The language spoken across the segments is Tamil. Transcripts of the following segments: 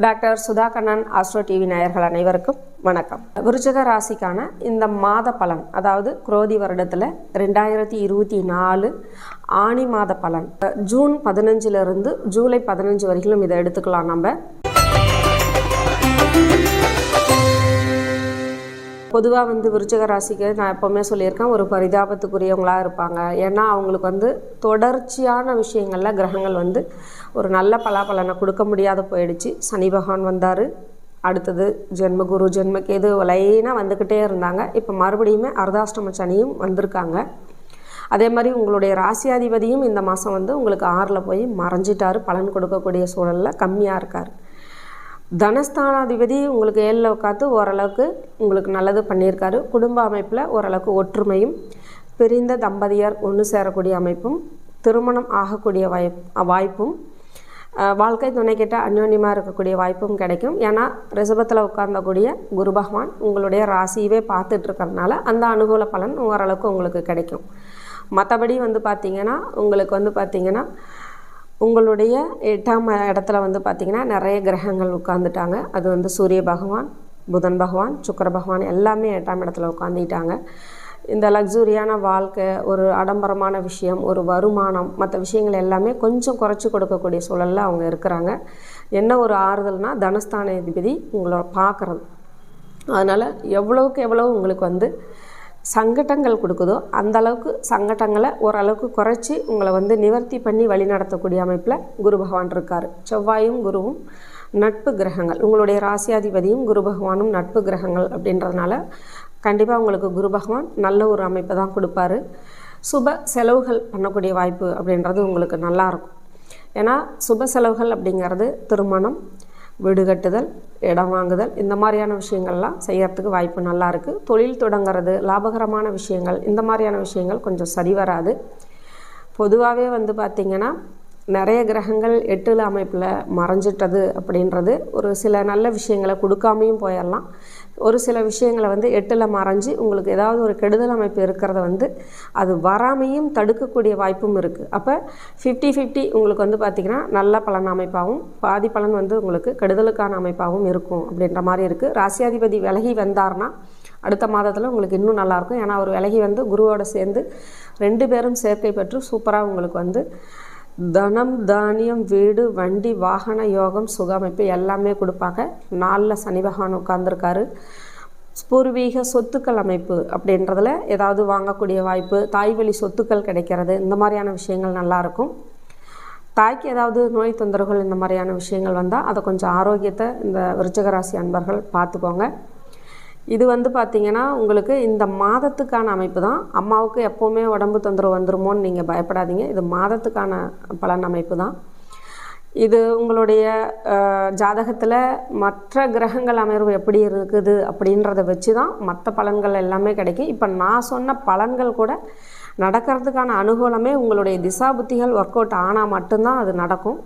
Doctor Sudha Kannan Astro TV நேயர்கள் அனைவருக்கும் வணக்கம். விருச்சக ராசிக்கான இந்த மாத பலன் அதாவது குரோதி வருடத்தில் ரெண்டாயிரத்தி இருபத்தி நாலு ஆணி மாத பலன். ஜூன் பதினஞ்சிலிருந்து ஜூலை பதினஞ்சு வரைக்கும் இதை எடுத்துக்கலாம் நம்ம. பொதுவாக வந்து விருச்சக ராசிக்கு நான் எப்போவுமே சொல்லியிருக்கேன் ஒரு பரிதாபத்துக்குரியவங்களாக இருப்பாங்க. ஏன்னா அவங்களுக்கு வந்து தொடர்ச்சியான விஷயங்களில் கிரகங்கள் வந்து ஒரு நல்ல பலாபலனை கொடுக்க முடியாத போயிடுச்சு. சனி பகவான் வந்தார். அடுத்தது ஜென்மகுரு ஜென்மக்கேது லைனாக வந்துக்கிட்டே இருந்தாங்க. இப்போ மறுபடியுமே அர்தாஷ்டம சனியும் வந்திருக்காங்க. அதே மாதிரி உங்களுடைய ராசியாதிபதியும் இந்த மாதம் வந்து உங்களுக்கு ஆறில் போய் மறைஞ்சிட்டாரு. பலன் கொடுக்கக்கூடிய சூழலில் கம்மியாக இருக்கார். தனஸ்தானாதிபதி உங்களுக்கு ஏழில் உட்காந்து ஓரளவுக்கு உங்களுக்கு நல்லது பண்ணியிருக்காரு. குடும்ப அமைப்பில் ஓரளவுக்கு ஒற்றுமையும் பிரிந்த தம்பதியர் ஒன்று சேரக்கூடிய அமைப்பும் திருமணம் ஆகக்கூடிய வாய்ப் வாய்ப்பும் வாழ்க்கை வாழ்க்கை துணைக்கிட்ட அந்யோன்யமாக இருக்கக்கூடிய வாய்ப்பும் கிடைக்கும். ஏன்னா ரிசபத்தில் உட்கார்ந்தக்கூடிய குரு பகவான் உங்களுடைய ராசியவே பார்த்துட்ருக்கறனால அந்த அனுகூல பலன் ஓரளவுக்கு உங்களுக்கு கிடைக்கும். மற்றபடி வந்து பார்த்திங்கன்னா உங்களுக்கு வந்து பார்த்திங்கன்னா உங்களுடைய எட்டாம் இடத்துல வந்து பார்த்திங்கன்னா நிறைய கிரகங்கள் உட்காந்துட்டாங்க அது வந்து சூரிய பகவான் புதன் பகவான் சுக்கிர பகவான் எல்லாமே எட்டாம் இடத்துல உட்காந்துட்டாங்க இந்த லக்ஸுரியான வாழ்க்கை ஒரு ஆடம்பரமான விஷயம் ஒரு வருமானம் மற்ற விஷயங்கள் எல்லாமே கொஞ்சம் குறைச்சி கொடுக்கக்கூடிய சூழலில் அவங்க இருக்கிறாங்க. என்ன ஒரு ஆறுதல்னால் தனஸ்தானாதிபதி உங்களை பார்க்குறது. அதனால் எவ்வளவுக்கு எவ்வளோ உங்களுக்கு வந்து சங்கடங்கள் கொடுக்குதோ அந்த அளவுக்கு சங்கடங்களை ஓரளவுக்கு குறைச்சி உங்களை வந்து நிவர்த்தி பண்ணி வழி நடத்தக்கூடிய அமைப்பில் குரு பகவான் இருக்கார். செவ்வாயும் குருவும் நட்பு கிரகங்கள். உங்களுடைய ராசியாதிபதியும் குரு பகவானும் நட்பு கிரகங்கள் அப்படின்றதுனால கண்டிப்பாக உங்களுக்கு குரு பகவான் நல்ல ஒரு அமைப்பை தான் கொடுப்பாரு. சுப செலவுகள் பண்ணக்கூடிய வாய்ப்பு அப்படின்றது உங்களுக்கு நல்லாயிருக்கும் ஏன்னா சுப செலவுகள் அப்படிங்கிறது திருமணம் வீடு கட்டுதல் இடம் வாங்குதல் இந்த மாதிரியான விஷயங்கள்லாம் செய்கிறதுக்கு வாய்ப்பு நல்லா இருக்குது தொழில் தொடங்குறது லாபகரமான விஷயங்கள் இந்த மாதிரியான விஷயங்கள் கொஞ்சம் சரி வராது. பொதுவாகவே வந்து பார்த்திங்கன்னா நிறைய கிரகங்கள் எட்டுல அமைப்பில் மறைஞ்சிட்டது அப்படின்றது ஒரு சில நல்ல விஷயங்களை கொடுக்காமையும் போயிடலாம். ஒரு சில விஷயங்களை வந்து எட்டில் மறைஞ்சு உங்களுக்கு ஏதாவது ஒரு கெடுதல் அமைப்பு இருக்கிறத வந்து அது வராமையும் தடுக்கக்கூடிய வாய்ப்பும் இருக்குது அப்போ ஃபிஃப்டி ஃபிஃப்டி உங்களுக்கு வந்து பார்த்திங்கன்னா நல்ல பலன் அமைப்பாகவும் பாதி பலன் வந்து உங்களுக்கு கெடுதலுக்கான அமைப்பாகவும் இருக்கும் அப்படின்ற மாதிரி இருக்குது ராசியாதிபதி விலகி வந்தார்னா அடுத்த மாதத்தில் உங்களுக்கு இன்னும் நல்லாயிருக்கும் ஏன்னா அவர் விலகி வந்து குருவோட சேர்ந்து ரெண்டு பேரும் சேர்க்கை பெற்று சூப்பராக உங்களுக்கு வந்து தனம் தானியம் வீடு வண்டி வாகன யோகம் சுகமைப்பு எல்லாமே கொடுப்பாங்க. நாளில் சனி பகவான் உட்காந்துருக்காரு பூர்வீக சொத்துக்கள் அமைப்பு அப்படின்றதுல ஏதாவது வாங்கக்கூடிய வாய்ப்பு தாய் வழி சொத்துக்கள் கிடைக்கிறது இந்த மாதிரியான விஷயங்கள் நல்லாயிருக்கும் தாய்க்கு ஏதாவது நோய் தொந்தரவுகள் இந்த மாதிரியான விஷயங்கள் வந்தால் அதை கொஞ்சம் ஆரோக்கியத்தை இந்த விருச்சகராசி அன்பர்கள் பார்த்துக்கோங்க. இது வந்து பார்த்திங்கன்னா உங்களுக்கு இந்த மாதத்துக்கான அமைப்பு தான். அம்மாவுக்கு எப்போவுமே உடம்பு தொந்தரவு வந்துருமோன்னு நீங்கள் பயப்படாதீங்க. இது மாதத்துக்கான பலன் அமைப்பு தான். இது உங்களுடைய ஜாதகத்தில் மற்ற கிரகங்கள் அமர்வு எப்படி இருக்குது அப்படின்றத வச்சு தான் மற்ற பலன்கள் எல்லாமே கிடைக்கும். இப்போ நான் சொன்ன பலன்கள் கூட நடக்கிறதுக்கான அனுகூலமே உங்களுடைய திசா புத்திகள் ஒர்க் அவுட் ஆனால் மட்டும்தான் அது நடக்கும்.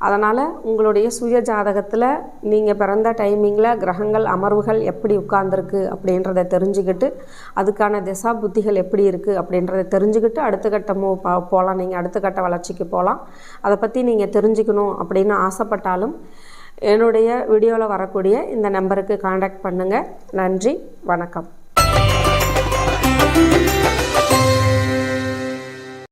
அதனால் உங்களுடைய சுய ஜாதகத்தில் நீங்கள் பிறந்த டைமிங்கில் கிரகங்கள் அமர்வுகள் எப்படி உட்கார்ந்துருக்கு அப்படின்றத தெரிஞ்சுக்கிட்டு அதுக்கான திசா புத்திகள் எப்படி இருக்குது அப்படின்றத தெரிஞ்சுக்கிட்டு அடுத்த கட்டமும் போகலாம் நீங்கள் அடுத்த கட்ட வளர்ச்சிக்கு போகலாம் அதை பற்றி நீங்கள் தெரிஞ்சுக்கணும் அப்படின்னு ஆசைப்பட்டாலும் என்னுடைய வீடியோவில் வரக்கூடிய இந்த நம்பருக்கு காண்டாக்ட் பண்ணுங்கள் நன்றி வணக்கம்.